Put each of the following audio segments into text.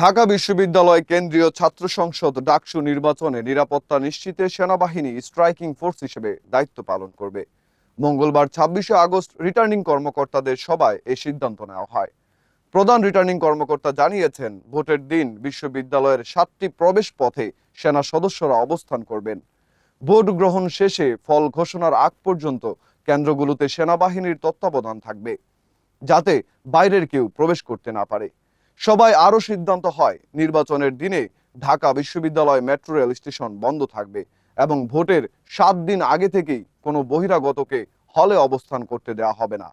ঢাকা বিশ্ববিদ্যালয় কেন্দ্রীয় ছাত্র সংসদ ডাকসু নির্বাচনে নিরাপত্তা নিশ্চিতে সেনাবাহিনী স্ট্রাইকিং ফোর্স হিসেবে দায়িত্ব পালন করবে। মঙ্গলবার ছাব্বিশে আগস্ট রিটার্নিং কর্মকর্তাদের সভায় এই সিদ্ধান্ত নেওয়া হয়। প্রধান রিটার্নিং কর্মকর্তা জানিয়েছেন, ভোটের দিন বিশ্ববিদ্যালয়ের সাতটি প্রবেশ পথে সেনা সদস্যরা অবস্থান করবেন। ভোট গ্রহণ শেষে ফল ঘোষণার আগ পর্যন্ত কেন্দ্রগুলোতে সেনাবাহিনীর তত্ত্বাবধান থাকবে, যাতে বাইরের কেউ প্রবেশ করতে না পারে। সবাই আরও সিদ্ধান্ত হয়, নির্বাচনের দিনে ঢাকা বিশ্ববিদ্যালয় মেট্রো রেল স্টেশন বন্ধ থাকবে এবং ভোটের সাত দিন আগে থেকেই কোনো বহিরাগতকে হলে অবস্থান করতে দেওয়া হবে না।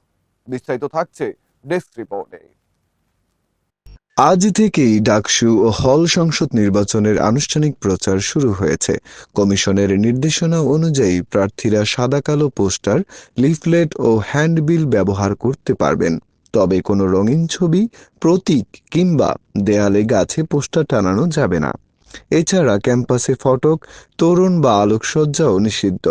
বিস্তারিত থাকছে ডেস্ক রিপোর্টে। আজ থেকেই ডাকসু ও হল সংসদ নির্বাচনের আনুষ্ঠানিক প্রচার শুরু হয়েছে। কমিশনের নির্দেশনা অনুযায়ী প্রার্থীরা সাদা কালো পোস্টার, লিফলেট ও হ্যান্ডবিল ব্যবহার করতে পারবেন। তবে কোনো রঙিন ছবি, প্রতীক কিংবা দেয়ালে গাছে পোস্টার টানানো যাবে না। এছাড়া ক্যাম্পাসে ফটক, তোরণ বা আলোকসজ্জাও নিষিদ্ধ।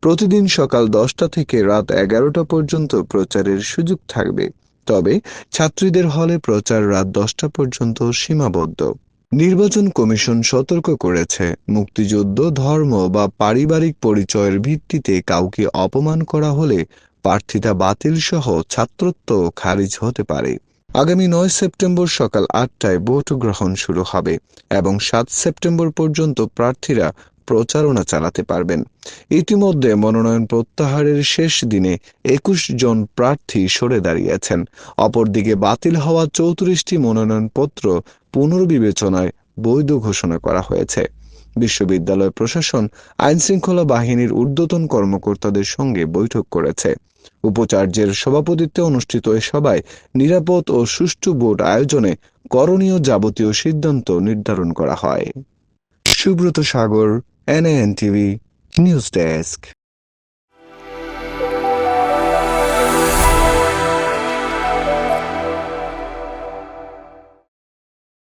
প্রতিদিন সকাল দশটা থেকে রাত এগারোটা পর্যন্ত প্রচারের সুযোগ থাকবে। তবে ছাত্রীদের হলে প্রচার রাত দশটা পর্যন্ত সীমাবদ্ধ। নির্বাচন কমিশন সতর্ক করেছে, মুক্তিযুদ্ধ, ধর্ম বা পারিবারিক পরিচয়ের ভিত্তিতে কাউকে অপমান করা হলে প্রার্থিতা বাতিল সহ ছাত্রত্ব খারিজ হতে পারে। আগামী নয় সেপ্টেম্বর সকাল আটটায় ভোট গ্রহণ শুরু হবে এবং সাত সেপ্টেম্বর পর্যন্ত প্রার্থীরা প্রচারণা চালাতে পারবেন। ইতিমধ্যে মনোনয়ন প্রত্যাহারের শেষ দিনে একুশ জন প্রার্থী সরে দাঁড়িয়েছেন। অপরদিকে বাতিল হওয়া চৌত্রিশটি মনোনয়নপত্র পুনর্বিবেচনায় বৈধ ঘোষণা করা হয়েছে। বিশ্ববিদ্যালয় প্রশাসন আইনশৃঙ্খলা বাহিনীর ঊর্ধ্বতন কর্মকর্তাদের সঙ্গে বৈঠক করেছে। উপাচার্যের সভাপতিত্বে অনুষ্ঠিত এ সভায় নিরাপদ ও সুষ্ঠু ভোট আয়োজনে করণীয় যাবতীয় সিদ্ধান্ত নির্ধারণ করা হয়। Subrata Sagar NN TV news desk.